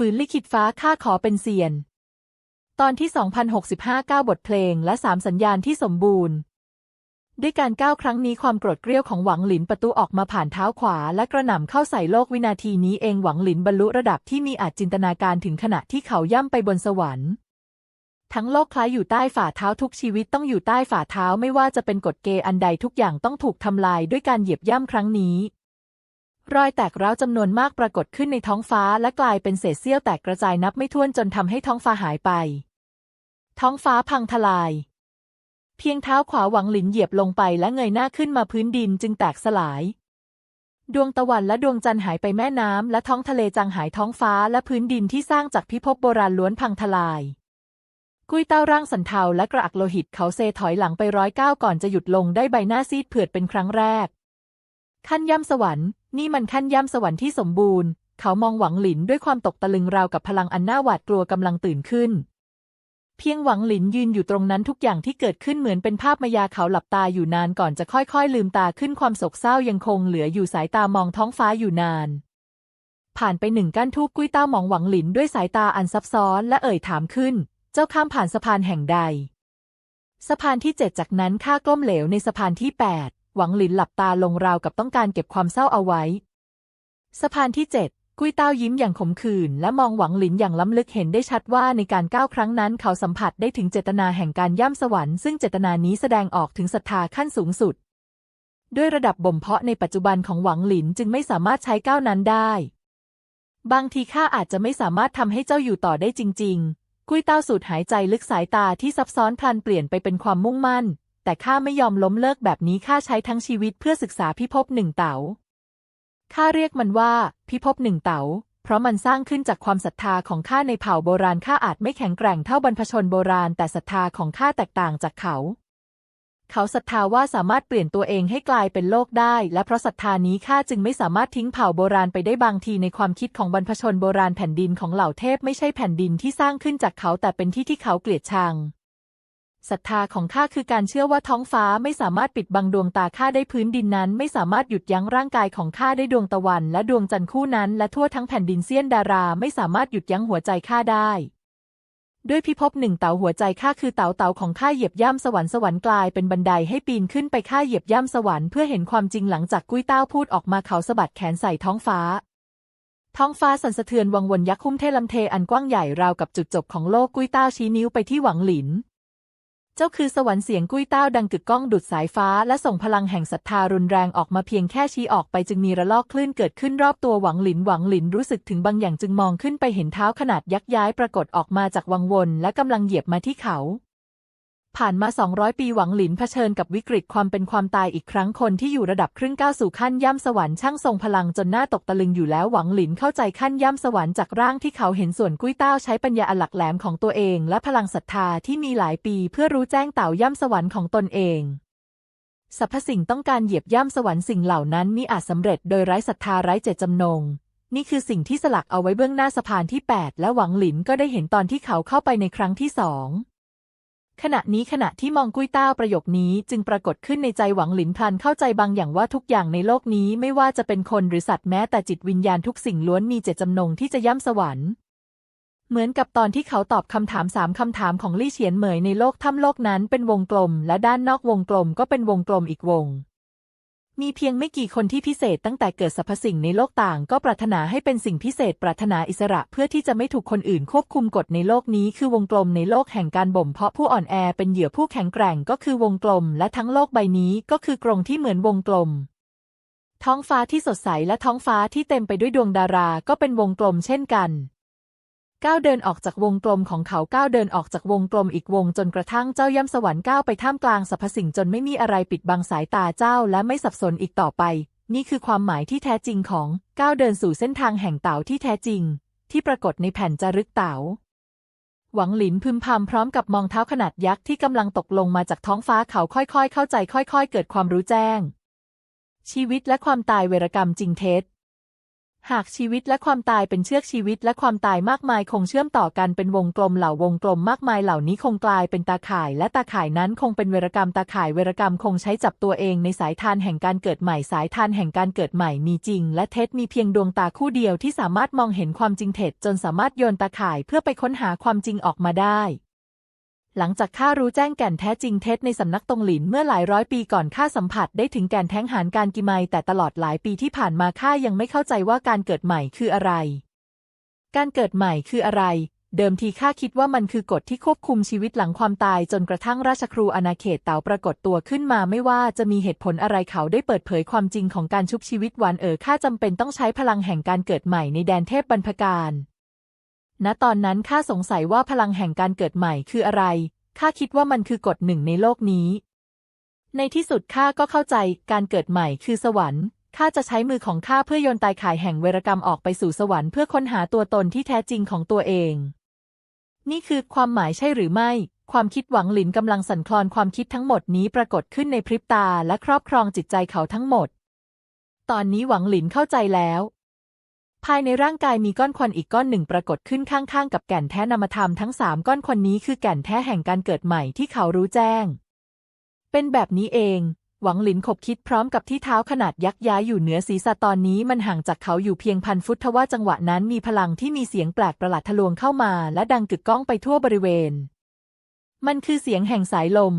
ฝืนลิขิตฟ้าข้าขอเป็นเซียน ตอนที่ 2065 9 บทเพลงและ 3 สัญญาณที่สมบูรณ์ ด้วยการก้าวครั้งนี้ความโกรธเกรี้ยวของหวังหลินประตูออกมาผ่านเท้าขวา และกระหน่ำเข้าใส่โลกวินาทีนี้เองหวังหลินบรรลุระดับที่มีอาจจินตนาการถึงขณะที่เขาย่ำไปบนสวรรค์ทั้งโลกคล้ายอยู่ใต้ฝ่าเท้าทุกชีวิตต้องอยู่ใต้ฝ่าเท้าไม่ว่าจะเป็นกฎเกณฑ์อันใดทุกอย่างต้องถูกทำลายด้วยการเหยียบย่ำครั้งนี้ รอยแตกร้าวจำนวนมากปรากฏขึ้นในท้องฟ้าและกลายเป็นเศษเสี้ยวแตกกระจายนับไม่ถ้วนจนทำให้ท้องฟ้าหายไป ท้องฟ้าพังทลาย เพียงเท้าขวาหวังหลินเหยียบลงไปและเงยหน้าขึ้นมาพื้นดินจึงแตกสลาย ดวงตะวันและดวงจันทร์หายไปแม่น้ำและท้องทะเลจางหายท้องฟ้าและพื้นดินที่สร้างจากพิภพโบราณล้วนพังทลาย กุ้ยเต้าร่างสันเทาและกระอักโลหิตเขาเซถอยหลังไปร้อยก้าก่อนจะหยุดลงได้ใบหน้าซีดเผือดเป็นครั้งแรกขั้นย่ำสวรรค์ นี่มันขั้นย่ำสวรรค์ที่สมบูรณ์ เขามองหวังหลินด้วยความตกตะลึงราวกับพลังอันน่าหวาดกลัวกำลังตื่นขึ้น เพียงหวังหลินยืนอยู่ตรงนั้นทุกอย่างที่เกิดขึ้นเหมือนเป็นภาพมายาเขาหลับตาอยู่นานก่อนจะค่อยๆ ลืมตาขึ้นความโศกเศร้ายังคงเหลืออยู่สายตามองท้องฟ้าอยู่นาน ผ่านไปหนึ่งก้านทูบกุ้ยเต้ามองหวังหลินด้วยสายตาอันซับซ้อนและเอ่ยถามขึ้น เจ้าข้ามผ่านสะพานแห่งใด สะพานที่เจ็ดจากนั้นข้ากล้มเหลวในสะพานที่แปด หวังหลินหลับตาลงราวกับต้องการเก็บความเศร้าเอาไว้ สะพานที่เจ็ดกุ้ยเต้ายิ้มอย่างขมขื่นและมองหวังหลินอย่างล้ำลึกเห็นได้ชัดว่าในการก้าวครั้งนั้นเขาสัมผัสได้ถึงเจตนาแห่งการย่ำสวรรค์ซึ่งเจตนานี้แสดงออกถึงศรัทธาขั้นสูงสุด ด้วยระดับบ่มเพาะในปัจจุบันของหวังหลินจึงไม่สามารถใช้ก้าวนั้นได้ บางทีข้าอาจจะไม่สามารถทำให้เจ้าอยู่ต่อได้จริง ๆ กุ้ยเต้าสูดหายใจลึกสายตาที่ซับซ้อนพลันเปลี่ยนไปเป็นความมุ่งมั่น แต่ข้าไม่ยอมล้มเลิกแบบนี้ข้าใช้ทั้งชีวิตเพื่อศึกษาพิภพหนึ่งเต๋าข้าเรียกมันว่าพิภพหนึ่งเต๋าเพราะมันสร้างขึ้นจากความศรัทธาของข้าในเผ่าโบราณข้าอาจไม่แข็งแกร่งเท่าบรรพชนโบราณ แต่ศรัทธาของข้าแตกต่างจากเขา เขาศรัทธาว่าสามารถเปลี่ยนตัวเองให้กลายเป็นโลกได้ และเพราะศรัทธานี้ข้าจึงไม่สามารถทิ้งเผ่าโบราณไปได้บางทีในความคิดของบรรพชนโบราณแผ่นดินของเหล่าเทพไม่ใช่แผ่นดินที่สร้างขึ้นจากเขาแต่เป็นที่ที่เขาเกลียดชัง ศรัทธาของข้าคือการเชื่อว่าท้องฟ้าไม่สามารถปิดบังดวงตาข้าได้พื้นดินนั้น ไม่สามารถหยุดยั้งร่างกายของข้าได้ดวงตะวัน และดวงจันทร์คู่นั้น และทั่วทั้งแผ่นดินเซียนดาราไม่สามารถหยุดยั้งหัวใจข้าได้ ด้วยพิภพหนึ่งเต๋าหัวใจข้าคือเต๋าเต๋าของข้าเหยียบย่ำสวรรค์สวรรค์กลายเป็นบันไดให้ปีนขึ้นไปข้าเหยียบย่ำสวรรค์เพื่อเห็นความจริงหลังจากกุ้ยเต้าพูดออกมาเขาสะบัดแขนใส่ท้องฟ้าท้องฟ้าสั่นสะเทือนวังวนยักษ์คุ้มเทลำเทอันกว้างใหญ่ราวกับจุดจบของโลกกุ้ยเต้าชี้นิ้วไปที่หวังหลิน เจ้าคือสวรรค์เสียงกุ้ยเต้าดังกึกก้องดุดสายฟ้า และส่งพลังแห่งศรัทธารุนแรงออกมาเพียงแค่ชี้ออกไปจึงมีระลอกคลื่นเกิดขึ้นรอบตัวหวังหลินหวังหลินรู้สึกถึงบางอย่างจึงมองขึ้นไปเห็นเท้าขนาดยักษ์ย้ายปรากฏออกมาจากวังวนและกำลังเหยียบมาที่เขา ผ่านมา 200 ปีหวังหลินเผชิญกับวิกฤตความเป็นความตายอีกครั้งคนที่อยู่ระดับครึ่งก้าวสู่ขั้นย่ำสวรรค์ช่างทรงพลังจนหน้าตกตะลึงอยู่แล้วหวังหลินเข้าใจขั้นย่ำสวรรค์จากร่างที่เขาเห็นส่วนกุ้ยเต้าใช้ปัญญาอหลักแหลมของตัวเอง และพลังศรัทธาที่มีหลายปีเพื่อรู้แจ้งเต่าย่ำสวรรค์ของตนเองสรรพสิ่งต้องการเหยียบย่ำสวรรค์สิ่งเหล่านั้นมิอาจสำเร็จโดยไร้ศรัทธาไร้เจตจำนง นี่คือสิ่งที่สลักเอาไว้เบื้องหน้าสะพานที่ 8 และหวังหลินก็ได้เห็นตอนที่เขาเข้าไปในครั้งที่สอง ขณะนี้ขณะที่มองกุ้ยเต้าประโยคนี้จึงปรากฏขึ้นในใจหวังหลินพลันเข้าใจบางอย่างว่าทุกอย่างในโลกนี้ไม่ว่าจะเป็นคนหรือสัตว์แม้แต่จิตวิญญาณทุกสิ่งล้วนมีเจตจำนงที่จะย่ำสวรรค์ เหมือนกับตอนที่เขาตอบคำถามสามคำถามของลี่เฉียนเหมยในโลกถ้ำโลกนั้นเป็นวงกลม และด้านนอกวงกลมก็เป็นวงกลมอีกวง มีเพียงไม่กี่คนที่พิเศษตั้งแต่เกิดสรรพสิ่งในโลกต่างก็ปรารถนาให้เป็นสิ่งพิเศษปรารถนาอิสระเพื่อที่จะไม่ถูกคนอื่นควบคุมกฎในโลกนี้คือวงกลมในโลกแห่งการบ่มเพาะผู้อ่อนแอเป็นเหยื่อผู้แข็งแกร่งก็คือวงกลม และทั้งโลกใบนี้ก็คือกรงที่เหมือนวงกลม ท้องฟ้าที่สดใสและท้องฟ้าที่เต็มไปด้วยดวงดาราก็เป็นวงกลมเช่นกัน ก้าวเดินออกจากวงกลมของเขาก้าวเดินออกจากวงกลมอีกวงจนกระทั่งเจ้าย่ำสวรรค์ก้าวไปท่ามกลางสรรพสิ่งจนไม่มีอะไรปิดบังสายตาเจ้าและไม่สับสนอีกต่อไป นี่คือความหมายที่แท้จริงของก้าวเดินสู่เส้นทางแห่งเต๋าที่แท้จริง ที่ปรากฏในแผ่นจารึกเต๋าหวังหลินพึมพำพร้อมกับมองเท้าขนาดยักษ์ที่กำลังตกลงมาจากท้องฟ้าเขาค่อยๆ เข้าใจค่อย ๆ เกิดความรู้แจ้ง ชีวิตและความตายเวรกรรมจริงเท็จ หากชีวิตและความตายเป็นเชือกชีวิตและความตายมากมายคงเชื่อมต่อกันเป็นวงกลมเหล่าวงกลมมากมายเหล่านี้คงกลายเป็นตาข่ายและตาข่ายนั้นคงเป็นเวรกรรมตาข่ายเวรกรรมคงใช้จับตัวเองในสายทานแห่งการเกิดใหม่สายทานแห่งการเกิดใหม่มีจริง และเท็จมีเพียงดวงตาคู่เดียวที่สามารถมองเห็นความจริงเท็จจนสามารถโยนตาข่ายเพื่อไปค้นหาความจริงออกมาได้ หลังจากข้ารู้แจ้งแก่นแท้จริงเท็จในสำนักตงหลินเมื่อหลายร้อยปีก่อนข้าสัมผัสได้ถึงแก่นแท้งหานการกิไมแต่ตลอดหลายปีที่ผ่านมาข้ายังไม่เข้าใจว่าการเกิดใหม่คืออะไร การเกิดใหม่คืออะไร เดิมทีข้าคิดว่ามันคือกฎที่ควบคุมชีวิตหลังความตายจนกระทั่งราชครูอาณาเขตเต๋าปรากฏตัวขึ้นมาไม่ว่าจะมีเหตุผลอะไรเขาได้เปิดเผยความจริงของการชุบชีวิตวานเอ๋อข้าจำเป็นต้องใช้พลังแห่งการเกิดใหม่ในแดนเทพบรรพการ ณตอนนั้นข้าสงสัยว่าพลังแห่งการเกิดใหม่คืออะไร ข้าคิดว่ามันคือกฎหนึ่งในโลกนี้ ในที่สุดข้าก็เข้าใจการเกิดใหม่คือสวรรค์ ข้าจะใช้มือของข้าเพื่อโยนตายข่ายแห่งเวรกรรมออกไปสู่สวรรค์เพื่อค้นหาตัวตนที่แท้จริงของตัวเอง นี่คือความหมายใช่หรือไม่ ความคิดหวังหลินกำลังสั่นคลอนความคิดทั้งหมดนี้ปรากฏขึ้นในพริบตาและครอบครองจิตใจเขาทั้งหมด ตอนนี้หวังหลินเข้าใจแล้ว ภายในร่างกายมีก้อนควันอีกก้อนหนึ่งปรากฏขึ้นข้างๆ กับแก่นแท้นามธรรมทั้งสามก้อนควันนี้คือแก่นแท้แห่งการเกิดใหม่ที่เขารู้แจ้ง เป็นแบบนี้เอง หวังหลินขบคิดพร้อมกับที่เท้าขนาดยักษ์ย้ายอยู่เหนือศีรษะตอนนี้มันห่างจากเขาอยู่เพียงพันฟุตทว่าจังหวะนั้นมีพลังที่มีเสียงแปลกประหลาดทะลวงเข้ามา และดังกึกก้องไปทั่วบริเวณ มันคือเสียงแห่งสายลม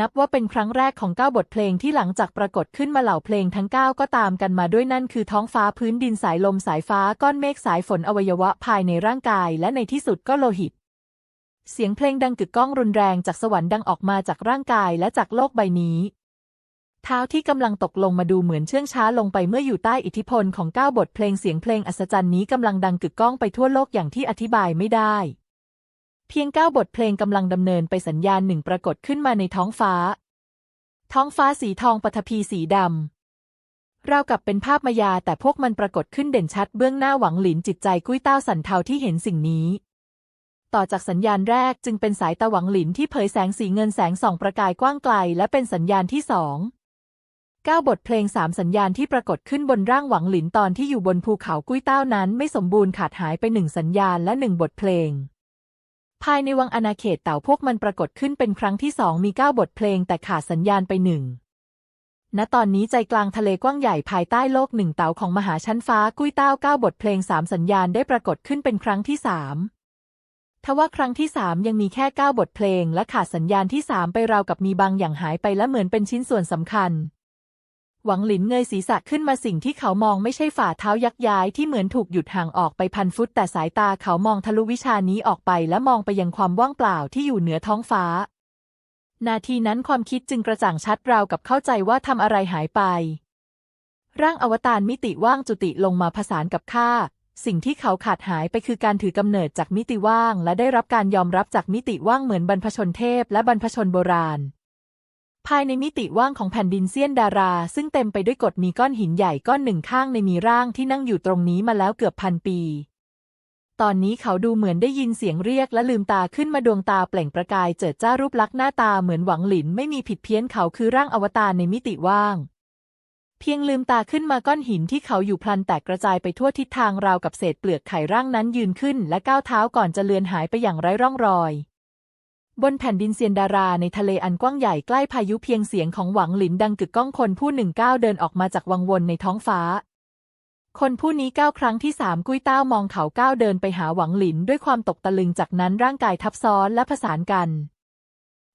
นับว่าเป็นครั้งแรกของเก้าบทเพลงที่หลังจากปรากฏขึ้นมาเหล่าเพลงทั้งเก้าก็ตามกันมาด้วยนั่นคือท้องฟ้าพื้นดินสายลมสายฟ้าก้อนเมฆสายฝนอวัยวะภายในร่างกาย และในที่สุดก็โลหิต เสียงเพลงดังกึกก้องรุนแรงจากสวรรค์ดังออกมาจากร่างกายและจากโลกใบนี้ เท้าที่กำลังตกลงมาดูเหมือนเชื่องช้าลงไปเมื่ออยู่ใต้อิทธิพลของเก้าบทเพลงเสียงเพลงอัศจรรย์นี้กำลังดังกึกก้องไปทั่วโลกอย่างที่อธิบายไม่ได้ เพียงเก้าบทเพลงกำลังดำเนินไปสัญญาณหนึ่งปรากฏขึ้นมาในท้องฟ้า ท้องฟ้าสีทองปฐพีสีดำราวกับเป็นภาพมายาแต่พวกมันปรากฏขึ้นเด่นชัดเบื้องหน้าหวังหลินจิตใจกุ้ยเต้าสันเทาที่เห็นสิ่งนี้ ต่อจากสัญญาณแรกจึงเป็นสายตาหวังหลินที่เผยแสงสีเงินแสงส่องประกายกว้างไกล และเป็นสัญญาณที่สองเก้าบทเพลงสามสัญญาณที่ปรากฏขึ้นบนร่างหวังหลินตอนที่อยู่บนภูเขากุ้ยเต้านั้นไม่สมบูรณ์ขาดหายไปหนึ่งสัญญาณและหนึ่งบทเพลง ภายในวังอาณาเขตเต่าพวกมันปรากฏขึ้นเป็นครั้งที่สองมีเก้าบทเพลงแต่ขาดสัญญาณไปหนึ่งณตอนนี้ใจกลางทะเลกว้างใหญ่ภายใต้โลกหนึ่งเต่าของมหาชั้นฟ้ากุ้ยเต้าเก้าบทเพลงสามสัญญาณได้ปรากฏขึ้นเป็นครั้งที่สามทว่าครั้งที่สามยังมีแค่เก้าบทเพลงและขาดสัญญาณที่สามไปราวกับมีบางอย่างหายไปและเหมือนเป็นชิ้นส่วนสำคัญ หวังหลินเงยศีรษะขึ้นมาสิ่งที่เขามองไม่ใช่ฝ่าเท้ายักย้ายที่เหมือนถูกหยุดห่างออกไปพันฟุต แต่สายตาเขามองทะลุวิชานี้ออกไปและมองไปยังความว่างเปล่าที่อยู่เหนือท้องฟ้า นาทีนั้นความคิดจึงกระจ่างชัดราวกับเข้าใจว่าทำอะไรหายไป ร่างอวตารมิติว่างจุติลงมาผสานกับข้าสิ่งที่เขาขาดหายไปคือการถือกำเนิดจากมิติว่าง และได้รับการยอมรับจากมิติว่างเหมือนบรรพชนเทพและบรรพชนโบราณ ภายในมิติว่างของแผ่นดินเซียนดารา ซึ่งเต็มไปด้วยกฎมีก้อนหินใหญ่ก้อนหนึ่งข้างในมีร่างที่นั่งอยู่ตรงนี้มาแล้วเกือบพันปี ตอนนี้เขาดูเหมือนได้ยินเสียงเรียกและลืมตาขึ้นมาดวงตาเปล่งประกายเจิดจ้ารูปลักษณ์หน้าตาเหมือนหวังหลินไม่มีผิดเพี้ยนเขาคือร่างอวตารในมิติว่าง เพียงลืมตาขึ้นมาก้อนหินที่เขาอยู่พลันแตกกระจายไปทั่วทิศทางราวกับเศษเปลือกไข่ร่างนั้นยืนขึ้น และก้าวเท้าก่อนจะเลือนหายไปอย่างไร้ร่องรอย บนแผ่นดินเซียนดาราในทะเลอันกว้างใหญ่ใกล้พายุเพียงเสียงของหวังหลินดังกึกก้องคนผู้หนึ่งก้าวเดินออกมาจากวังวนในท้องฟ้า คนผู้นี้ก้าวครั้งที่สามกุ้ยเต้ามองเขาก้าวเดินไปหาหวังหลินด้วยความตกตะลึงจากนั้นร่างกายทับซ้อนและผสานกัน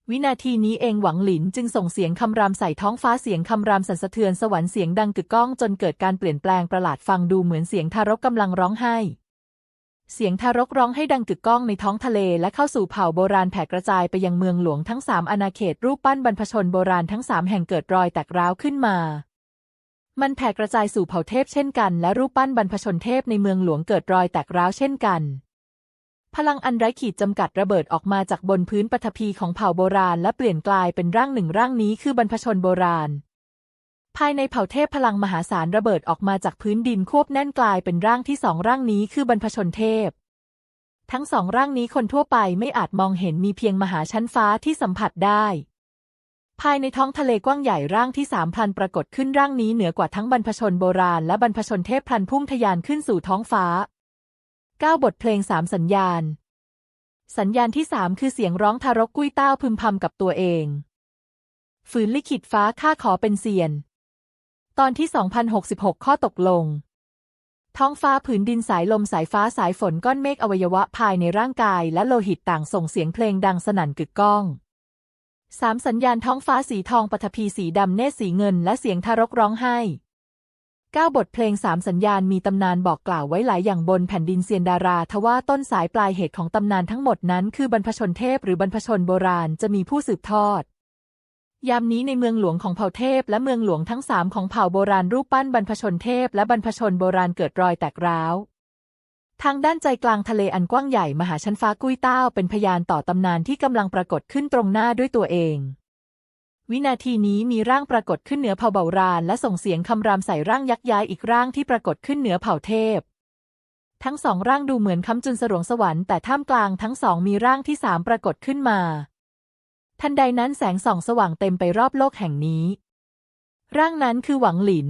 วินาทีนี้เองหวังหลินจึงส่งเสียงคำรามใส่ท้องฟ้าเสียงคำรามสั่นสะเทือนสวรรค์เสียงดังกึกก้องจนเกิดการเปลี่ยนแปลงประหลาดฟังดูเหมือนเสียงทารกกำลังร้องไห้ เสียงทารกร้องให้ดังกึกก้องในท้องทะเลและเข้าสู่เผ่าโบราณแผ่กระจายไปยังเมืองหลวงทั้งสามอาณาเขตรูปปั้นบรรพชนโบราณทั้งสามแห่งเกิดรอยแตกร้าวขึ้นมามันแผ่กระจายสู่เผ่าเทพเช่นกัน และรูปปั้นบรรพชนเทพในเมืองหลวงเกิดรอยแตกร้าวเช่นกัน พลังอันไร้ขีดจำกัดระเบิดออกมาจากบนพื้นปฐพีของเผ่าโบราณ และเปลี่ยนกลายเป็นร่างหนึ่งร่างนี้คือบรรพชนโบราณ ภายในเผ่าเทพพลังมหาศาลระเบิดออกมาจากพื้นดินควบแน่นกลายเป็นร่างที่สองร่างนี้คือบรรพชนเทพ ทั้งสองร่างนี้คนทั่วไปไม่อาจมองเห็นมีเพียงมหาชั้นฟ้าที่สัมผัสได้ ภายในท้องทะเลกว้างใหญ่ร่างที่สามพลันปรากฏขึ้นร่างนี้เหนือกว่าทั้งบรรพชนโบราณและบรรพชนเทพพลันพุ่งทะยานขึ้นสู่ท้องฟ้าเก้าบทเพลงสามสัญญาณ สัญญาณที่สามคือเสียงร้องทารกกุ้ยเต้าพึมพำกับตัวเองฝืนลิขิตฟ้าข้าขอเป็นเซียน ตอนที่ 2066 ข้อตกลง ท้องฟ้าผืนดินสายลมสายฟ้าสายฝนก้อนเมฆอวัยวะภายในร่างกาย และโลหิตต่างส่งเสียงเพลงดังสนั่นกึกก้องสามสัญญาณท้องฟ้าสีทองปฐพีสีดำเนตรสีเงิน และเสียงทารกร้องไห้เก้าบทเพลงสามสัญญาณมีตำนานบอกกล่าวไว้หลายอย่างบนแผ่นดินเซียนดาราทว่าต้นสายปลายเหตุของตำนานทั้งหมดนั้นคือบรรพชนเทพหรือบรรพชนโบราณจะมีผู้สืบทอด ยามนี้ในเมืองหลวงของเผ่าเทพและเมืองหลวงทั้งสามของเผ่าโบราณรูปปั้นบรรพชนเทพและบรรพชนโบราณเกิดรอยแตกร้าว ทางด้านใจกลางทะเลอันกว้างใหญ่มหาชั้นฟ้ากุ้ยเต้าเป็นพยานต่อตำนานที่กำลังปรากฏขึ้นตรงหน้าด้วยตัวเอง วินาทีนี้มีร่างปรากฏขึ้นเหนือเผ่าเบาราน และส่งเสียงคำรามใส่ร่างยักษ์ย้ายอีกร่างที่ปรากฏขึ้นเหนือเผ่าเทพ ทั้งสองร่างดูเหมือนคำจุนสรวงสวรรค์แต่ท่ามกลางทั้งสองมีร่างที่สามปรากฏขึ้นมา ทันใดนั้นแสงส่องสว่างเต็มไปรอบโลกแห่งนี้ ร่างนั้นคือหวังหลิน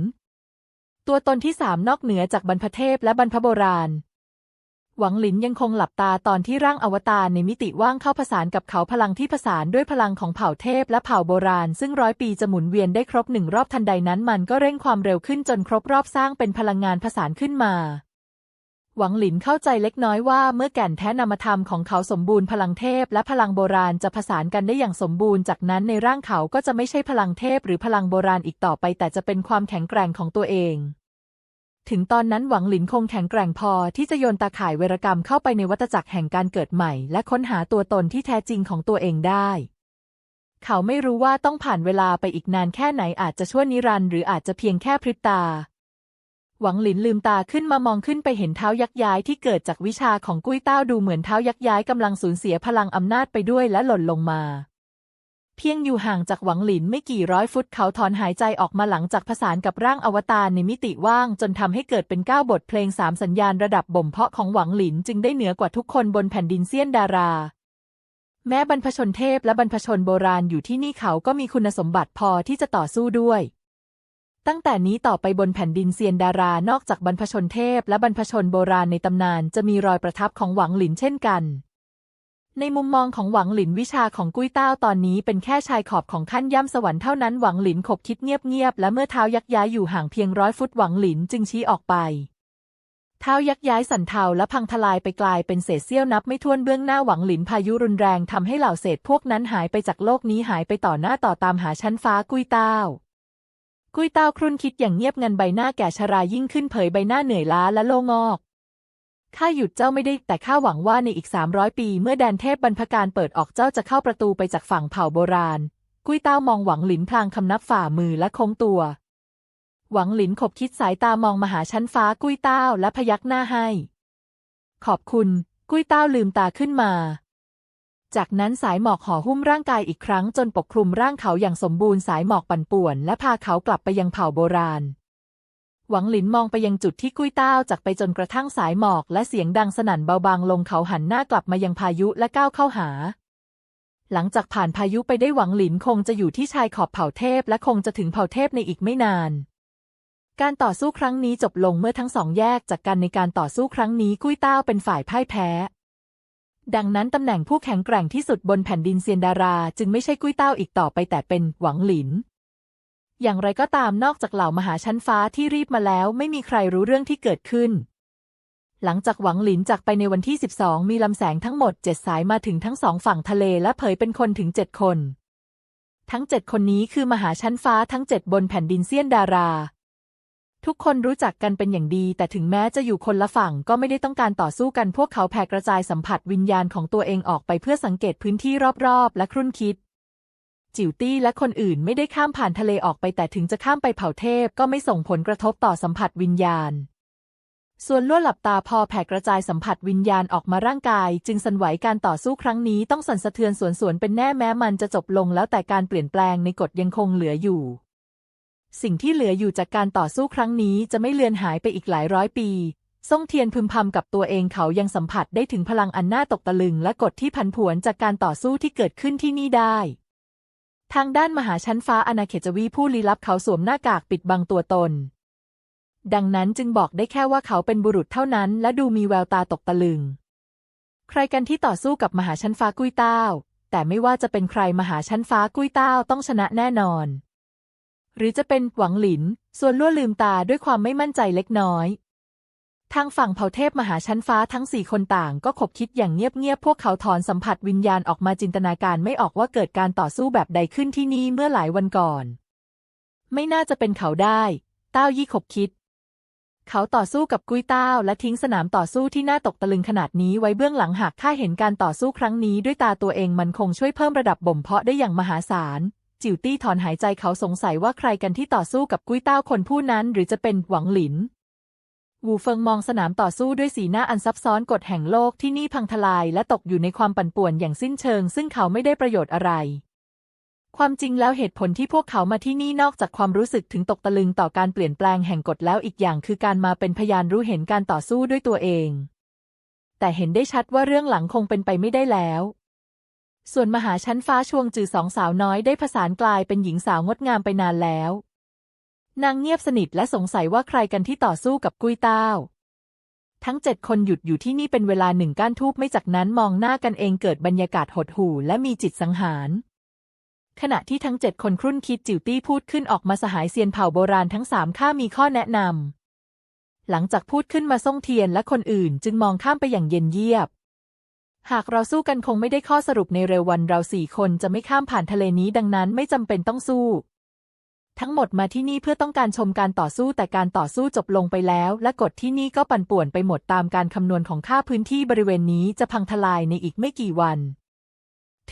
ตัวตนที่สามนอกเหนือจากบรรพเทพและบรรพโบราณ หวังหลินยังคงหลับตาตอนที่ร่างอวตารในมิติว่างเข้าผสานกับเขาพลังที่ผสานด้วยพลังของเผ่าเทพและเผ่าโบราณ ซึ่งร้อยปีจะหมุนเวียนได้ครบหนึ่งรอบทันใดนั้นมันก็เร่งความเร็วขึ้นจนครบรอบสร้างเป็นพลังงานผสานขึ้นมา หวังหลินเข้าใจเล็กน้อยว่าเมื่อแก่นแท้นามธรรมของเขาสมบูรณ์พลังเทพและพลังโบราณจะผสานกันได้อย่างสมบูรณ์จากนั้นในร่างเขาก็จะไม่ใช่พลังเทพหรือพลังโบราณอีกต่อไป แต่จะเป็นความแข็งแกร่งของตัวเอง ถึงตอนนั้นหวังหลินคงแข็งแกร่งพอที่จะโยนตาข่ายเวรกรรมเข้าไปในวัฏจักรแห่งการเกิดใหม่ และค้นหาตัวตนที่แท้จริงของตัวเองได้เขาไม่รู้ว่าต้องผ่านเวลาไปอีกนานแค่ไหนอาจจะชั่วนิรันดร์หรืออาจจะเพียงแค่พริบตา หวังหลินลืมตาขึ้นมามองขึ้นไปเห็นเท้ายักย้ายที่เกิดจากวิชาของกุ้ยเต้าดูเหมือนเท้ายักย้ายกำลังสูญเสียพลังอำนาจไปด้วยและหล่นลงมา เพียงอยู่ห่างจากหวังหลินไม่กี่ร้อยฟุตเขาถอนหายใจออกมาหลังจากผสานกับร่างอวตารในมิติว่าง จนทำให้เกิดเป็นก้าบทเพลงสามสัญญาณระดับบ่มเพาะของหวังหลินจึงได้เหนือกว่าทุกคนบนแผ่นดินเซียนดาราแม้บรรพชนเทพและบรรพชนโบราณอยู่ที่นี่เขาก็มีคุณสมบัติพอที่จะต่อสู้ด้วย ตั้งแต่นี้ต่อไปบนแผ่นดินเซียนดารานอกจากบรรพชนเทพและบรรพชนโบราณในตำนานจะมีรอยประทับของหวังหลินเช่นกัน ในมุมมองของหวังหลินวิชาของกุ้ยเต้าตอนนี้เป็นแค่ชายขอบของขั้นย่ำสวรรค์เท่านั้นหวังหลินขบคิดเงียบๆและเมื่อเท้ายักย้ายอยู่ห่างเพียงร้อยฟุตหวังหลินจึงชี้ออกไปเท้ายักย้ายสันเทาและพังทลายไปกลายเป็นเศษเสี้ยวนับไม่ถ้วนเบื้องหน้าหวังหลินพายุรุนแรงทำให้เหล่าเศษพวกนั้นหายไปจากโลกนี้หายไปต่อหน้าต่อตามหาชั้นฟ้ากุ้ยเต้า กุ้ยเต้าครุ่นคิดอย่างเงียบงันใบหน้าแก่ชรายิ่งขึ้นเผยใบหน้าเหนื่อยล้าและโล่งอกข้าหยุดเจ้าไม่ได้แต่ข้าหวังว่าในอีกสามร้อยปี เมื่อแดนเทพบรรพการเปิดออกเจ้าจะเข้าประตูไปจากฝั่งเผ่าโบราณ กุ้ยเต้ามองหวังหลินพลางคำนับฝ่ามือและโค้งตัว หวังหลินขบคิดสายตามองมาหาชั้นฟ้ากุ้ยเต้าและพยักหน้าให้ ขอบคุณ กุ้ยเต้าลืมตาขึ้นมา จากนั้นสายหมอกห่อหุ้มร่างกายอีกครั้งจนปกคลุมร่างเขาอย่างสมบูรณ์สายหมอกปั่นป่วน และพาเขากลับไปยังเผ่าโบราณ หวังหลินมองไปยังจุดที่กุ้ยเต้าจากไปจนกระทั่งสายหมอกและเสียงดังสนั่นเบาบางลงเขาหันหน้ากลับมายังพายุและก้าวเข้าหา หลังจากผ่านพายุไปได้หวังหลินคงจะอยู่ที่ชายขอบเผ่าเทพ และคงจะถึงเผ่าเทพในอีกไม่นานการต่อสู้ครั้งนี้จบลงเมื่อทั้งสองแยกจากกันในการต่อสู้ครั้งนี้กุ้ยเต้าเป็นฝ่ายพ่ายแพ้ ดังนั้นตำแหน่งผู้แข็งแกร่งที่สุดบนแผ่นดินเซียนดารา จึงไม่ใช่กุ้ยเต้าอีกต่อไปแต่เป็นหวังหลิน อย่างไรก็ตามนอกจากเหล่ามหาชั้นฟ้าที่รีบมาแล้ว ไม่มีใครรู้เรื่องที่เกิดขึ้น หลังจากหวังหลินจากไปในวันที่ 12 มีลำแสงทั้งหมดเจ็ดสายมาถึงทั้งสองฝั่งทะเลและเผยเป็นคนถึงเจ็ดคน ทั้งเจ็ดคนนี้คือมหาชั้นฟ้าทั้งเจ็ดบนแผ่นดินเซียนดารา ทุกคนรู้จักกันเป็นอย่างดี แต่ถึงแม้จะอยู่คนละฝั่งก็ไม่ได้ต้องการต่อสู้กันพวกเขาแผ่กระจายสัมผัสวิญญาณของตัวเองออกไปเพื่อสังเกตพื้นที่รอบๆ และครุ่นคิด จิวตี้และคนอื่นไม่ได้ข้ามผ่านทะเลออกไปแต่ถึงจะข้ามไปเผ่าเทพก็ไม่ส่งผลกระทบต่อสัมผัสวิญญาณ ส่วนล้วนหลับตาพอแผ่กระจายสัมผัสวิญญาณออกมาร่างกาย จึงสั่นไหวการต่อสู้ครั้งนี้ต้องสั่นสะเทือนสวนสวนเป็นแน่แม้มันจะจบลงแล้วแต่การเปลี่ยนแปลงในกฎยังคงเหลืออยู่ สิ่งที่เหลืออยู่จากการต่อสู้ครั้งนี้จะไม่เลือนหายไปอีกหลายร้อยปีซ่งเทียนพึมพำกับตัวเองเขายังสัมผัสได้ถึงพลังอันน่าตกตะลึงและกฎที่ผันผวนจากการต่อสู้ที่เกิดขึ้นที่นี่ได้ ทางด้านมหาชั้นฟ้าอนาเขจวีผู้ลี้ลับเขาสวมหน้ากากปิดบังตัวตน ดังนั้นจึงบอกได้แค่ว่าเขาเป็นบุรุษเท่านั้นและดูมีแววตาตกตะลึง ใครกันที่ต่อสู้กับมหาชั้นฟ้ากุ้ยเต้า แต่ไม่ว่าจะเป็นใครมหาชั้นฟ้ากุ้ยเต้าต้องชนะแน่นอน หรือจะเป็นหวังหลิน ส่วนลั่วลืมตาด้วยความไม่มั่นใจเล็กน้อย ทางฝั่งเผ่าเทพมหาชั้นฟ้าทั้งสี่คนต่างก็ขบคิดอย่างเงียบๆพวกเขาถอนสัมผัสวิญญาณออกมาจินตนาการไม่ออกว่าเกิดการต่อสู้แบบใดขึ้นที่นี่เมื่อหลายวันก่อน ไม่น่าจะเป็นเขาได้ เต้ายี่ขบคิดเขาต่อสู้กับกุ้ยเต้าและทิ้งสนามต่อสู้ที่น่าตกตะลึงขนาดนี้ไว้เบื้องหลังหากข้าเห็นการต่อสู้ครั้งนี้ด้วยตาตัวเองมันคงช่วยเพิ่มระดับบ่มเพาะได้อย่างมหาศาล จิวตี้ถอนหายใจเขาสงสัยว่าใครกันที่ต่อสู้กับกุ้ยเต้าคนผู้นั้น หรือจะเป็นหวังหลิน วูเฟิงมองสนามต่อสู้ด้วยสีหน้าอันซับซ้อนกฎแห่งโลกที่นี่พังทลายและตกอยู่ในความปั่นป่วนอย่างสิ้นเชิง ซึ่งเขาไม่ได้ประโยชน์อะไร ความจริงแล้วเหตุผลที่พวกเขามาที่นี่นอกจากความรู้สึกถึงตกตะลึงต่อการเปลี่ยนแปลงแห่งกฎแล้วอีกอย่างคือการมาเป็นพยานรู้เห็นการต่อสู้ด้วยตัวเอง แต่เห็นได้ชัดว่าเรื่องหลังคงเป็นไปไม่ได้แล้ว ส่วนมหาชั้นฟ้าชวงจือสองสาวน้อยได้ผสานกลายเป็นหญิงสาวงดงามไปนานแล้ว นางเงียบสนิทและสงสัยว่าใครกันที่ต่อสู้กับกุ้ยเต้า ทั้งเจ็ดคนหยุดอยู่ที่นี่เป็นเวลาหนึ่งก้านทูบไม่จากนั้นมองหน้ากันเองเกิดบรรยากาศหดหู่และมีจิตสังหารขณะที่ทั้งเจ็ดคนครุ่นคิดจิวตี้พูดขึ้นออกมาสหายเซียนเผ่าโบราณทั้งสามข้ามีข้อแนะนำหลังจากพูดขึ้นมาส่งเทียนและคนอื่นจึงมองข้ามไปอย่างเย็นเยียบ หากเราสู้กันคงไม่ได้ข้อสรุปในเร็ววันเราสี่คนจะไม่ข้ามผ่านทะเลนี้ดังนั้นไม่จำเป็นต้องสู้ ทั้งหมดมาที่นี่เพื่อต้องการชมการต่อสู้แต่การต่อสู้จบลงไปแล้ว และกฎที่นี่ก็ปั่นป่วนไปหมดตามการคำนวณของค่าพื้นที่บริเวณนี้จะพังทลายในอีกไม่กี่วัน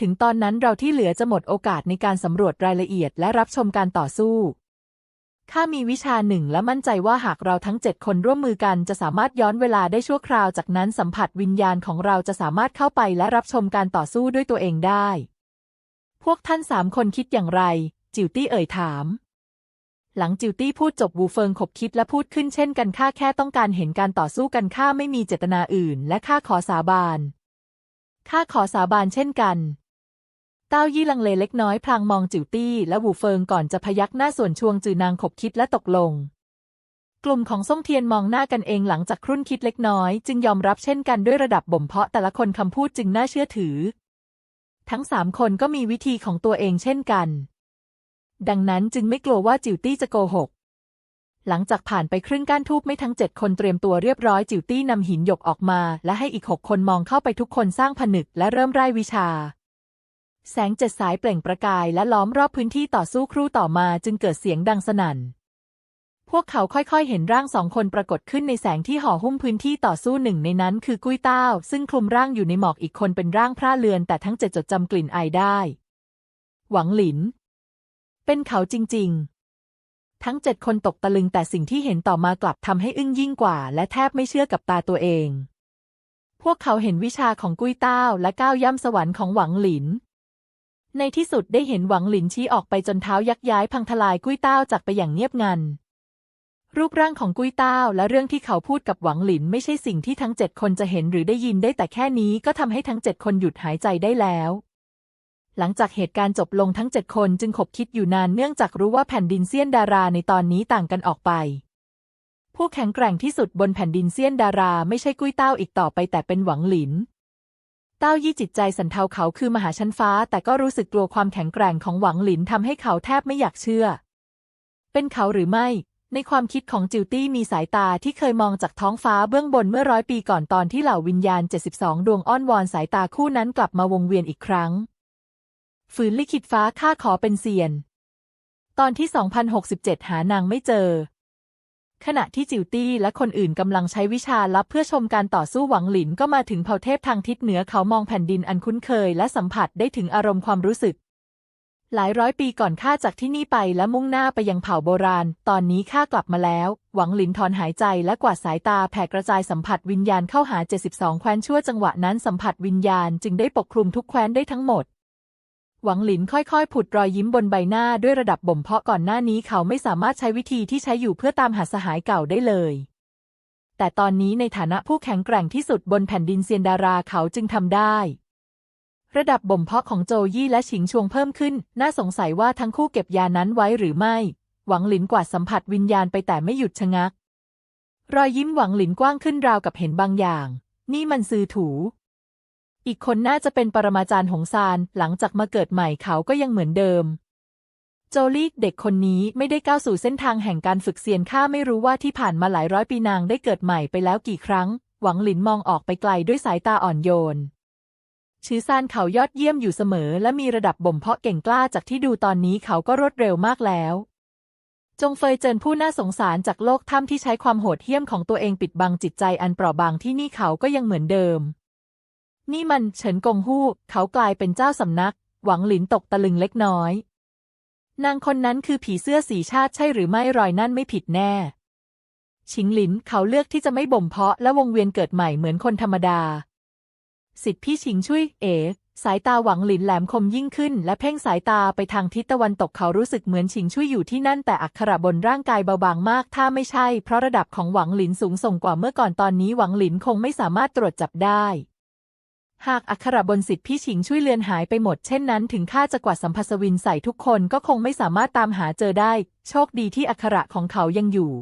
ถึงตอนนั้นเราที่เหลือจะหมดโอกาสในการสำรวจรายละเอียดและรับชมการต่อสู้ ข้ามีวิชาหนึ่งและมั่นใจว่าหากเราทั้งเจ็ดคนร่วมมือกันจะสามารถย้อนเวลาได้ชั่วคราว จากนั้นสัมผัสวิญญาณของเราจะสามารถเข้าไปและรับชมการต่อสู้ด้วยตัวเองได้ พวกท่านสามคนคิดอย่างไร จิวตี้เอ่ยถาม หลังจิวตี้พูดจบวูเฟิงขบคิดและพูดขึ้นเช่นกันข้าแค่ต้องการเห็นการต่อสู้กันข้าไม่มีเจตนาอื่น และข้าขอสาบานข้าขอสาบานเช่นกัน ต้ายี่ลังเลเล็กน้อยพลางมองจิวตี้และวูเฟิงก่อนจะพยักหน้าส่วนชวงจือนางขบคิดและตกลง กลุ่มของซ่งเทียนมองหน้ากันเองหลังจากครุ่นคิดเล็กน้อย จึงยอมรับเช่นกันด้วยระดับบ่มเพาะแต่ละคนคำพูดจึงน่าเชื่อถือ ทั้งสามคนก็มีวิธีของตัวเองเช่นกัน ดังนั้นจึงไม่กลัวว่าจิวตี้จะโกหก หลังจากผ่านไปครึ่งก้านทูบไม่ทั้งเจ็ดคนเตรียมตัวเรียบร้อยจิวตี้นำหินหยกออกมา และให้อีกหกคนมองเข้าไปทุกคนสร้างผนึกและเริ่มไร้วิชา แสงเจ็ดสายเปล่งประกายและล้อมรอบพื้นที่ต่อสู้ครู่ต่อมาจึงเกิดเสียงดังสนั่น พวกเขาค่อยๆ เห็นร่างสองคนปรากฏขึ้นในแสงที่ห่อหุ้มพื้นที่ต่อสู้หนึ่งในนั้นคือกุ้ยเต้าซึ่งคลุมร่างอยู่ในหมอกอีกคนเป็นร่างพร่าเลือน แต่ทั้งเจ็ดจดจำกลิ่นไอได้ หวังหลิน เป็นเขาจริง ๆ ทั้งเจ็ดคนตกตะลึงแต่สิ่งที่เห็นต่อมากลับทำให้อึ้งยิ่งกว่า และแทบไม่เชื่อกับตาตัวเอง พวกเขาเห็นวิชาของกุ้ยเต้าและก้าวย่ำสวรรค์ของหวังหลิน ในที่สุดได้เห็นหวังหลินชี้ออกไปจนเท้ายักย้ายพังทลายกุ้ยเต้าจากไปอย่างเงียบงัน รูปร่างของกุ้ยเต้าและเรื่องที่เขาพูดกับหวังหลินไม่ใช่สิ่งที่ทั้งเจ็ดคนจะเห็นหรือได้ยินได้แต่แค่นี้ก็ทำให้ทั้งเจ็ดคนหยุดหายใจได้แล้วหลังจากเหตุการณ์จบลงทั้งเจ็ดคนจึงขบคิดอยู่นานเนื่องจากรู้ว่าแผ่นดินเซียนดาราในตอนนี้ต่างกันออกไป ผู้แข็งแกร่งที่สุดบนแผ่นดินเซียนดาราไม่ใช่กุ้ยเต้าอีกต่อไปแต่เป็นหวังหลิน เต้ายี่จิตใจสันเทาเขาคือมหาชั้นฟ้า แต่ก็รู้สึกกลัวความแข็งแกร่งของหวังหลินทำให้เขาแทบไม่อยากเชื่อ เป็นเขาหรือไม่ ในความคิดของจิวตี้มีสายตาที่เคยมองจากท้องฟ้าเบื้องบนเมื่อร้อยปีก่อนตอนที่เหล่าวิญญาณ 72 ดวงอ้อนวอนสายตาคู่นั้นกลับมาวงเวียนอีกครั้ง ฝืนลิขิตฟ้าข้าขอเป็นเซียน ตอนที่ 2067 หานางไม่เจอ ขณะที่จิวตี้และคนอื่นกำลังใช้วิชาลับเพื่อชมการต่อสู้หวังหลินก็มาถึงเผ่าเทพทางทิศเหนือเขามองแผ่นดินอันคุ้นเคย และสัมผัสได้ถึงอารมณ์ความรู้สึก หลายร้อยปีก่อนข้าจากที่นี่ไปและมุ่งหน้าไปยังเผ่าโบราณ ตอนนี้ข้ากลับมาแล้ว หวังหลินถอนหายใจและกวาดสายตาแผ่กระจายสัมผัสวิญญาณเข้าหา 72 แคว้นชั่วจังหวะนั้นสัมผัสวิญญาณจึงได้ปกคลุมทุกแคว้นได้ทั้งหมด หวังหลินค่อยๆ ผุดรอยยิ้มบนใบหน้าด้วยระดับบ่มเพาะก่อนหน้านี้เขาไม่สามารถใช้วิธีที่ใช้อยู่เพื่อตามหาสหายเก่าได้เลย แต่ตอนนี้ในฐานะผู้แข็งแกร่งที่สุดบนแผ่นดินเซียนดาราเขาจึงทำได้ ระดับบ่มเพาะของโจยี่และฉิงชวงเพิ่มขึ้น น่าสงสัยว่าทั้งคู่เก็บยานั้นไว้หรือไม่ หวังหลินกวาดสัมผัสวิญญาณไปแต่ไม่หยุดชะงัก รอยยิ้มหวังหลินกว้างขึ้นราวกับเห็นบางอย่าง นี่มันซือถู อีกคนน่าจะเป็นปรมาจารย์หงซานหลังจากมาเกิดใหม่เขาก็ยังเหมือนเดิม โจลี่เด็กคนนี้ไม่ได้ก้าวสู่เส้นทางแห่งการฝึกเซียนข้าไม่รู้ว่าที่ผ่านมาหลายร้อยปีนางได้เกิดใหม่ไปแล้วกี่ครั้ง หวังหลินมองออกไปไกลด้วยสายตาอ่อนโยนชื่อซานเขายอดเยี่ยมอยู่เสมอ และมีระดับบ่มเพาะเก่งกล้าจากที่ดูตอนนี้เขาก็รวดเร็วมากแล้ว จงเฟยเจินผู้น่าสงสารจากโลกถ้ำที่ใช้ความโหดเหี้ยมของตัวเองปิดบังจิตใจอันเปราะบางที่นี่เขาก็ยังเหมือนเดิม นี่มันเฉินกงฮู้เขากลายเป็นเจ้าสำนัก หวังหลินตกตะลึงเล็กน้อย นางคนนั้นคือผีเสื้อสีชาติใช่หรือไม่รอยนั่นไม่ผิดแน่ ชิงหลินเขาเลือกที่จะไม่บ่มเพาะและวงเวียนเกิดใหม่เหมือนคนธรรมดา สิทธิพี่ชิงช่วยเอ๋สายตาหวังหลินแหลมคมยิ่งขึ้น และเพ่งสายตาไปทางทิศตะวันตกเขารู้สึกเหมือนชิงช่วยอยู่ที่นั่นแต่อักขระบนร่างกายเบาบางมาก ถ้าไม่ใช่เพราะระดับของหวังหลินสูงส่งกว่าเมื่อก่อนตอนนี้หวังหลินคงไม่สามารถตรวจจับได้ หากอักขระบนสิทธิพี่ชิงช่วยเลือนหายไปหมดเช่นนั้นถึงข้าจะกวาดสัมภสวินใส่ทุกคนก็คงไม่สามารถตามหาเจอได้ โชคดีที่อักขระของเขายังอยู่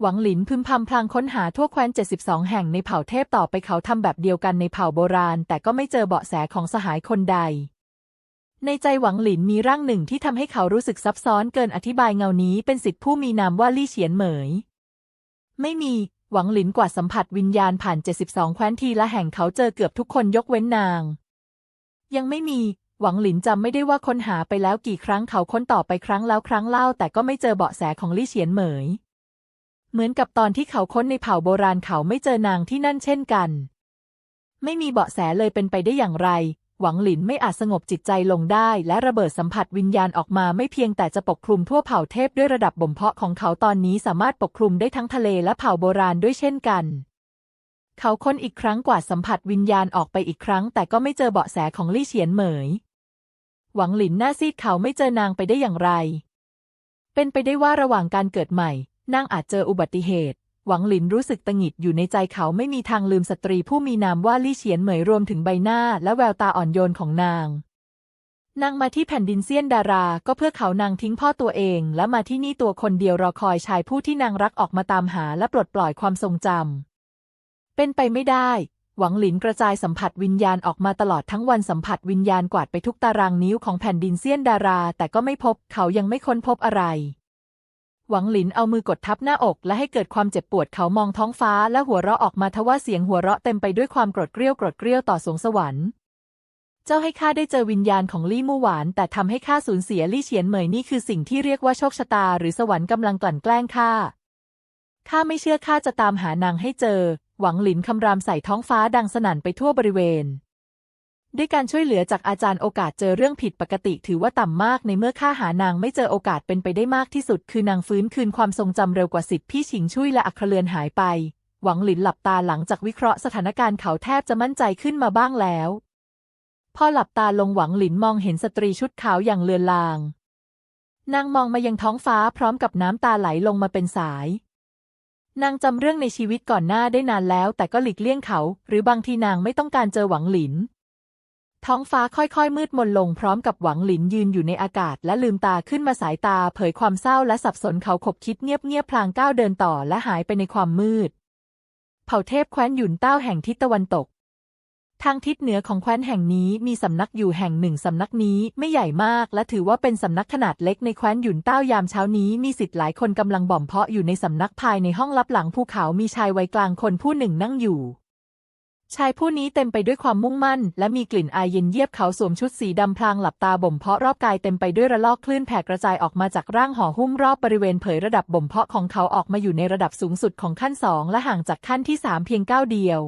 หวังหลินพึมพำพลางค้นหาทั่วแคว้น 72 แห่งในเผ่าเทพต่อไปเขาทำแบบเดียวกันในเผ่าโบราณ แต่ก็ไม่เจอเบาะแสของสหายคนใด ในใจหวังหลินมีร่างหนึ่งที่ทำให้เขารู้สึกซับซ้อนเกินอธิบายเงานี้เป็นสิทธิผู้มีนามว่าลี่เฉียนเหมย ไม่มี หวังหลินกว่าดสัมผัสวิญญาณผ่าน 72 แคว้นทีละแห่งเขาเจอเกือบทุกคนยกเว้นนาง ยังไม่มี หวังหลินจำไม่ได้ว่าค้นหาไปแล้วกี่ครั้งเขาค้นต่อไปครั้งแล้วครั้งเล่า แต่ก็ไม่เจอเบาะแสของลี่เฉียนเหมย เหมือนกับตอนที่เขาค้นในเผ่าโบราณเขาไม่เจอนางที่นั่นเช่นกัน ไม่มีเบาะแสเลยเป็นไปได้อย่างไร หวังหลินไม่อาจสงบจิตใจลงได้ และระเบิดสัมผัสวิญญาณออกมาไม่เพียงแต่จะปกคลุมทั่วเผ่าเทพด้วยระดับบ่มเพาะของเขาตอนนี้สามารถปกคลุมได้ทั้งทะเลและเผ่าโบราณด้วยเช่นกัน เขาค้นอีกครั้งกว่าดสัมผัสวิญญาณออกไปอีกครั้ง แต่ก็ไม่เจอเบาะแสของลี่เฉียนเหมย หวังหลินหน้าซีดเขาไม่เจอนางไปได้อย่างไร เป็นไปได้ว่าระหว่างการเกิดใหม่นางอาจเจออุบัติเหตุ หวังหลินรู้สึกตงหิดอยู่ในใจเขาไม่มีทางลืมสตรีผู้มีนามว่าลี่เฉียนเหมยรวมถึงใบหน้าและแววตาอ่อนโยนของนาง นางมาที่แผ่นดินเซียนดาราก็เพื่อเขานางทิ้งพ่อตัวเอง และมาที่นี่ตัวคนเดียวรอคอยชายผู้ที่นางรักออกมาตามหาและปลดปล่อยความทรงจำเป็นไปไม่ได้ หวังหลินกระจายสัมผัสวิญญาณออกมาตลอดทั้งวันสัมผัสวิญญาณกวาดไปทุกตารางนิ้วของแผ่นดินเซียนดารา แต่ก็ไม่พบเขายังไม่ค้นพบอะไร หวังหลินเอามือกดทับหน้าอกและให้เกิดความเจ็บปวดเขามองท้องฟ้าและหัวเราะออกมาทว่าเสียงหัวเราะเต็มไปด้วยความโกรธเกรี้ยวโกรธเกรี้ยวต่อสวงสวรรค์ เจ้าให้ข้าได้เจอวิญญาณของลี่มู่หวาน แต่ทำให้ข้าสูญเสียลี่เฉียนเหมยนี่คือสิ่งที่เรียกว่าโชคชะตาหรือสวรรค์กำลังกลั่นแกล้งข้า ข้าไม่เชื่อข้าจะตามหานางให้เจอ หวังหลินคำรามใส่ท้องฟ้าดังสนั่นไปทั่วบริเวณ ด้วยการช่วยเหลือจากอาจารย์โอกาสเจอเรื่องผิดปกติถือว่าต่ำมากในเมื่อข้าหานางไม่เจอโอกาสเป็นไปได้มากที่สุด คือนางฟื้นคืนความทรงจำเร็วกว่าสิทธิพี่ชิงช่วยและอัครเลือนหายไป หวังหลินหลับตาหลังจากวิเคราะห์สถานการณ์เขาแทบจะมั่นใจขึ้นมาบ้างแล้ว พอหลับตาลงหวังหลินมองเห็นสตรีชุดขาวอย่างเลือนลาง นางมองมายังท้องฟ้าพร้อมกับน้ำตาไหลลงมาเป็นสายนางจำเรื่องในชีวิตก่อนหน้าได้นานแล้ว แต่ก็หลีกเลี่ยงเขา หรือบางทีนางไม่ต้องการเจอหวังหลิน ท้องฟ้าค่อยๆ มืดมนลงพร้อมกับหวังหลินยืนอยู่ในอากาศและลืมตาขึ้นมาสายตาเผยความเศร้าและสับสนเขาขบคิดเงียบๆพลางก้าวเดินต่อและหายไปในความมืด เผ่าเทพแคว้นหยุนเต้าแห่งทิศตะวันตก ทางทิศเหนือของแคว้นแห่งนี้มีสำนักอยู่แห่งหนึ่งสำนักนี้ไม่ใหญ่มากและถือว่าเป็นสำนักขนาดเล็กในแคว้นหยุนเต้ายามเช้านี้มีสิทธิ์หลายคนกำลังบ่มเพาะอยู่ในสำนักภายในห้องลับหลังภูเขามีชายวัยกลางคนผู้หนึ่งนั่งอยู่ ชายผู้นี้เต็มไปด้วยความมุ่งมั่น และมีกลิ่นอายเย็นเยียบเขาสวมชุดสีดำพลางหลับตาบ่มเพาะรอบกายเต็มไปด้วยระลอกคลื่นแผ่กระจายออกมาจากร่างห่อหุ้มรอบบริเวณเผยระดับบ่มเพาะของเขาออกมาอยู่ในระดับสูงสุดของขั้นสองและห่างจากขั้นที่สามเพียงก้าวเดียว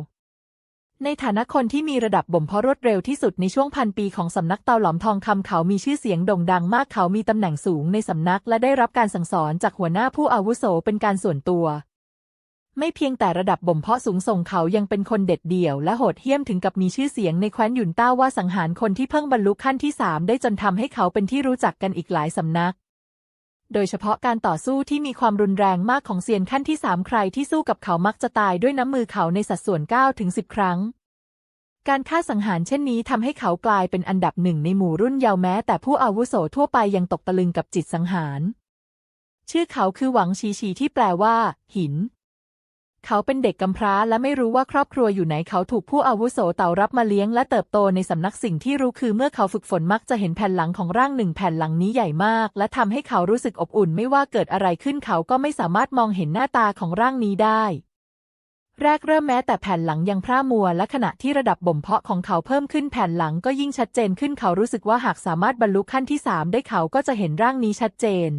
ในฐานะคนที่มีระดับบ่มเพาะรวดเร็วที่สุดในช่วงพันปีของสำนักเตาหลอมทองคำเขามีชื่อเสียงโด่งดังมากเขามีตำแหน่งสูงในสำนักและได้รับการสั่งสอนจากหัวหน้าผู้อาวุโสเป็นการส่วนตัว ไม่เพียงแต่ระดับบ่มเพาะสูงส่งเขายังเป็นคนเด็ดเดี่ยวและโหดเหี้ยมถึงกับมีชื่อเสียงในแคว้นหยุนต้าว่าสังหารคนที่เพิ่งบรรลุขั้นที่สามได้จนทำให้เขาเป็นที่รู้จักกันอีกหลายสำนัก โดยเฉพาะการต่อสู้ที่มีความรุนแรงมากของเซียนขั้นที่สามใครที่สู้กับเขามักจะตายด้วยน้ำมือเขาในสัดส่วน9ถึง10 ครั้ง การฆ่าสังหารเช่นนี้ทำให้เขากลายเป็นอันดับหนึ่งในหมู่รุ่นเยาว์แม้แต่ผู้อาวุโสทั่วไปยังตกตะลึงกับจิตสังหาร ชื่อเขาคือหวังชีชีที่แปลว่า หิน เขาเป็นเด็กกำพร้าและไม่รู้ว่าครอบครัวอยู่ไหนเขาถูกผู้อาวุโสเต่ารับมาเลี้ยงและเติบโตในสำนักสิ่งที่รู้คือเมื่อเขาฝึกฝนมักจะเห็นแผ่นหลังของร่างหนึ่งแผ่นหลังนี้ใหญ่มาก และทำให้เขารู้สึกอบอุ่นไม่ว่าเกิดอะไรขึ้นเขาก็ไม่สามารถมองเห็นหน้าตาของร่างนี้ได้แรกเริ่มแม้แต่แผ่นหลังยังพร่ามัว และขณะที่ระดับบ่มเพาะของเขาเพิ่มขึ้นแผ่นหลังก็ยิ่งชัดเจนขึ้นเขารู้สึกว่าหากสามารถบรรลุขั้นที่สามได้เขาก็จะเห็นร่างนี้ชัดเจน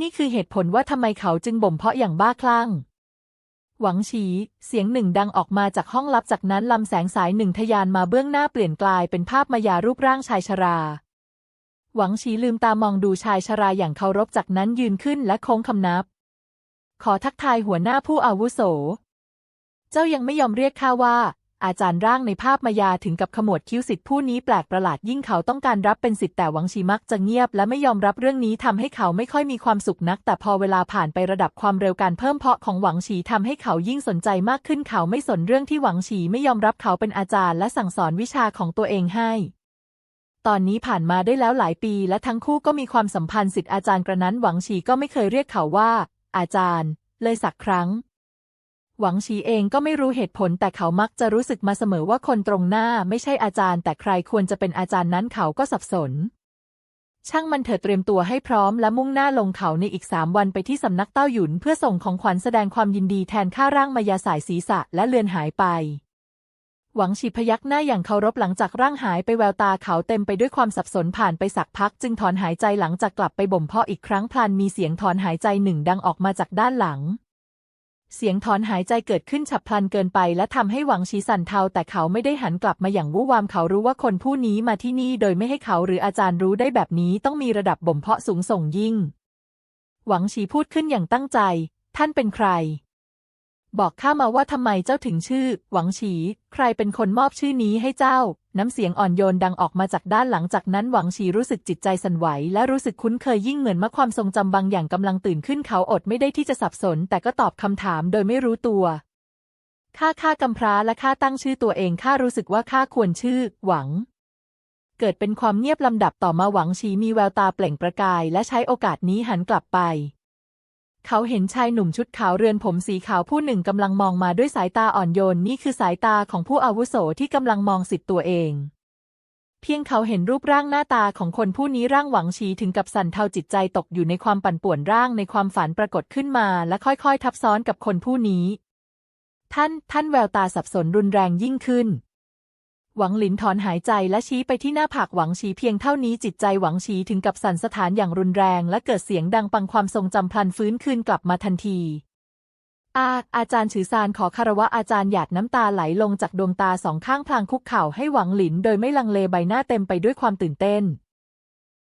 นี่คือเหตุผลว่าทำไมเขาจึงบ่มเพาะอย่างบ้าคลั่ง หวังฉี เสียงหนึ่งดังออกมาจากห้องลับจากนั้นลำแสงสายหนึ่งทะยานมาเบื้องหน้าเปลี่ยนกลายเป็นภาพมายารูปร่างชายชรา หวังฉีลืมตามองดูชายชราอย่างเคารพจากนั้นยืนขึ้นและโค้งคำนับ ขอทักทายหัวหน้าผู้อาวุโส เจ้ายังไม่ยอมเรียกข้าว่า อาจารย์ร่างในภาพมายาถึงกับขมวดคิ้วสิทธิผู้นี้แปลกประหลาดยิ่งเขาต้องการรับเป็นสิทธิ์แต่หวังชีมักจะเงียบและไม่ยอมรับเรื่องนี้ทำให้เขาไม่ค่อยมีความสุขนัก แต่พอเวลาผ่านไประดับความเร็วการเพิ่มเพาะของหวังฉีทำให้เขายิ่งสนใจมากขึ้นเขาไม่สนเรื่องที่หวังฉีไม่ยอมรับเขาเป็นอาจารย์และสั่งสอนวิชาของตัวเองให้ตอนนี้ผ่านมาได้แล้วหลายปีและทั้งคู่ก็มีความสัมพันธ์สิทธิ์อาจารย์กระนั้นหวังฉีก็ไม่เคยเรียกเขาว่า อาจารย์ เลยสักครั้ง หวังฉีเองก็ไม่รู้เหตุผลแต่เขามักจะรู้สึกมาเสมอว่าคนตรงหน้าไม่ใช่อาจารย์ แต่ใครควรจะเป็นอาจารย์นั้นเขาก็สับสน ช่างมันเถิดเตรียมตัวให้พร้อมและมุ่งหน้าลงเขาในอีกสามวันไปที่สำนักเต้าหยุนเพื่อส่งของขวัญแสดงความยินดีแทนค่าร่างมายาสายศีรษะและเลือนหายไปหวังฉีพยักหน้าอย่างเคารพหลังจากร่างหายไปแววตาเขาเต็มไปด้วยความสับสนผ่านไปสักพัก จึงถอนหายใจหลังจากกลับไปบ่มเพาะอีกครั้งพลันมีเสียงถอนหายใจหนึ่งดังออกมาจากด้านหลัง เสียงถอนหายใจเกิดขึ้นฉับพลันเกินไป และทำให้หวังชีสั่นเทาแต่เขาไม่ได้หันกลับมาอย่างวู่วามเขารู้ว่าคนผู้นี้มาที่นี่โดยไม่ให้เขาหรืออาจารย์รู้ได้แบบนี้ต้องมีระดับบ่มเพาะสูงส่งยิ่ง หวังชีพูดขึ้นอย่างตั้งใจ ท่านเป็นใคร บอกข้ามาว่าทำไมเจ้าถึงชื่อ หวังฉี ใครเป็นคนมอบชื่อนี้ให้เจ้า น้ำเสียงอ่อนโยนดังออกมาจากด้านหลังจากนั้นหวังฉีรู้สึกจิตใจสั่นไหว และรู้สึกคุ้นเคยยิ่งเหมือนว่าความทรงจำบางอย่างกำลังตื่นขึ้นเขาอดไม่ได้ที่จะสับสน แต่ก็ตอบคำถามโดยไม่รู้ตัวข้าข้ากำพร้าและข้าตั้งชื่อตัวเองข้ารู้สึกว่าข้าควรชื่อ หวัง เกิดเป็นความเงียบลำดับต่อมาหวังฉีมีแววตาเปล่งประกาย และใช้โอกาสนี้หันกลับไป เขาเห็นชายหนุ่มชุดขาวเรือนผมสีขาวผู้หนึ่งกำลังมองมาด้วยสายตาอ่อนโยนนี่คือสายตาของผู้อาวุโสที่กำลังมองสิทธิ์ตัวเอง เพียงเขาเห็นรูปร่างหน้าตาของคนผู้นี้ร่างหวังฉีถึงกับสั่นเทาจิตใจตกอยู่ในความปั่นป่วนร่างในความฝันปรากฏขึ้นมา และค่อยๆ ทับซ้อนกับคนผู้นี้ ท่าน ท่านแววตาสับสนรุนแรงยิ่งขึ้น หวังหลินถอนหายใจและชี้ไปที่หน้าผากหวังฉีเพียงเท่านี้จิตใจหวังฉีถึงกับสั่นสถานอย่างรุนแรง และเกิดเสียงดังปังความทรงจำพลันฟื้นคืนกลับมาทันที อาอาจารย์ฉือซานขอคารวะอาจารย์หยาดน้ำตาไหลลงจากดวงตาสองข้างพลางคุกเข่าให้หวังหลิน โดยไม่ลังเลใบหน้าเต็มไปด้วยความตื่นเต้น